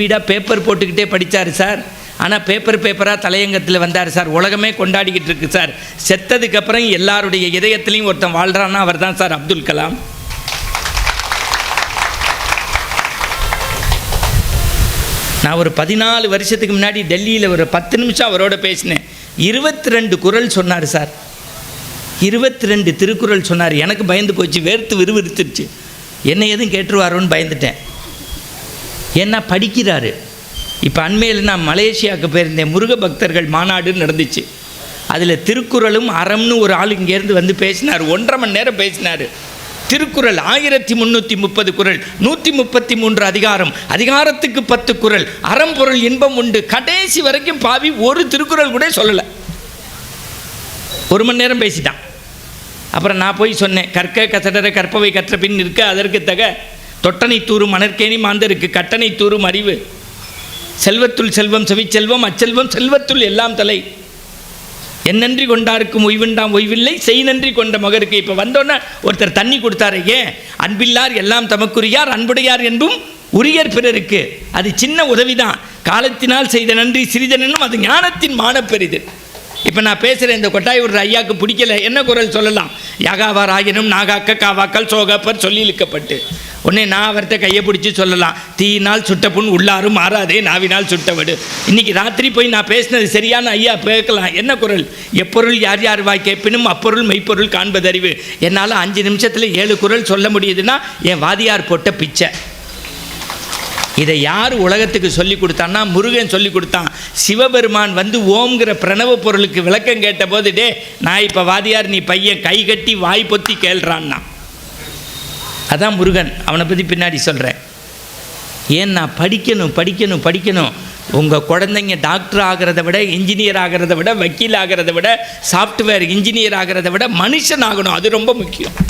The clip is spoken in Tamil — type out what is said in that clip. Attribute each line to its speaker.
Speaker 1: வீடாக பேப்பர் போட்டுக்கிட்டே படித்தார் சார் ஆனால் பேப்பர் பேப்பராக தலையங்கத்தில் வந்தார் சார் உலகமே கொண்டாடிக்கிட்டு இருக்கு சார் செத்ததுக்கப்புறம் எல்லாருடைய இதயத்துலேயும் ஒருத்தன் வாழ்கிறான்னா அவர் தான் சார் அப்துல் கலாம் நான் ஒரு பதினாலு வருஷத்துக்கு முன்னாடி டெல்லியில் ஒரு பத்து நிமிஷம் அவரோட பேசினேன் இருபத்தி ரெண்டு குரல் சொன்னார் சார் இருபத்தி ரெண்டு திருக்குறள் சொன்னார் எனக்கு பயந்து போச்சு வேர்த்து விறுவிறுத்துருச்சு என்னை எதுவும் கேட்டுருவாரோன்னு பயந்துட்டேன் ஏன்னா படிக்கிறாரு இப்போ அண்மையில் நான் மலேசியாவுக்கு போயிருந்தேன் முருக பக்தர்கள் மாநாடு நடந்துச்சு அதில் திருக்குறளும் அறம்னு ஒரு ஆள் இங்கேருந்து வந்து பேசினார் ஒன்றரை மணி நேரம் பேசினார் திருக்குறள் ஆயிரத்தி முந்நூற்றி முப்பது குரல் நூற்றி முப்பத்தி மூன்று அதிகாரம் அதிகாரத்துக்கு பத்து குரல் அறம் பொருள் இன்பம் உண்டு கடைசி வரைக்கும் பாவி ஒரு திருக்குறள் கூட சொல்லலை ஒரு மணி நேரம் பேசிட்டான் அப்புறம் நான் போய் சொன்னேன் கற்க கசடரை கற்பவை கற்ற பின் இருக்க அதற்கு தக தொட்டனை தூரும் மணற்கேணி மாந்தருக்கு கட்டணை தூறும் அறிவு செல்வத்துள் செல்வம் செவிச்செல்வம் அச்செல்வம் செல்வத்துள் எல்லாம் தலை என் நன்றி கொண்டாருக்கும் ஓய்வுண்டாம் ஓய்வில்லை செய் நன்றி கொண்ட மகருக்கு இப்போ வந்தோன்னே ஒருத்தர் தண்ணி கொடுத்தாரு ஏன் அன்பில்லார் எல்லாம் தமக்குரியார் அன்புடையார் என்பும் உரியர் பிறருக்கு அது சின்ன உதவி தான் காலத்தினால் செய்த நன்றி சிறிதனும் அது ஞானத்தின் மான பெரிது இப்போ நான் பேசுகிறேன் இந்த கொட்டாய் விடுற ஐயாவுக்கு பிடிக்கல என்ன குரல் சொல்லலாம் யாகாவார் ஆகினும் நாகாக்க காவாக்கள் சொல்லி இழுக்கப்பட்டு உடனே நான் அவர்த்த கையை பிடிச்சி சொல்லலாம் தீயினால் சுட்ட புண் உள்ளாரும் மாறாதே நாவினால் சுட்டவடு இன்னைக்கு ராத்திரி போய் நான் பேசினது சரியான ஐயா பேக்கலாம் என்ன குரல் எப்பொருள் யார் யார் வாய் கேட்பினும் அப்பொருள் மெய்ப்பொருள் காண்பதறிவு என்னால் அஞ்சு நிமிஷத்தில் ஏழு குரல் சொல்ல முடியுதுன்னா என் வாதியார் போட்ட பிச்சை இதை யார் உலகத்துக்கு சொல்லி கொடுத்தான்னா முருகன் சொல்லி கொடுத்தான் சிவபெருமான் வந்து ஓம்ங்கிற பிரணவ பொருளுக்கு விளக்கம் கேட்டபோது டே நான் இப்போ வாதியார் நீ பையன் கை கட்டி வாய் பொத்தி கேள்றான்னா அதான் முருகன் அவனை பற்றி பின்னாடி சொல்கிறேன் ஏன் நான் படிக்கணும் படிக்கணும் படிக்கணும் உங்கள் குழந்தைங்க டாக்டர் ஆகிறத விட இன்ஜினியர் ஆகிறத விட வக்கீல் ஆகிறத விட சாஃப்ட்வேர் இன்ஜினியர் ஆகிறத விட மனுஷன் ஆகணும் அது ரொம்ப முக்கியம்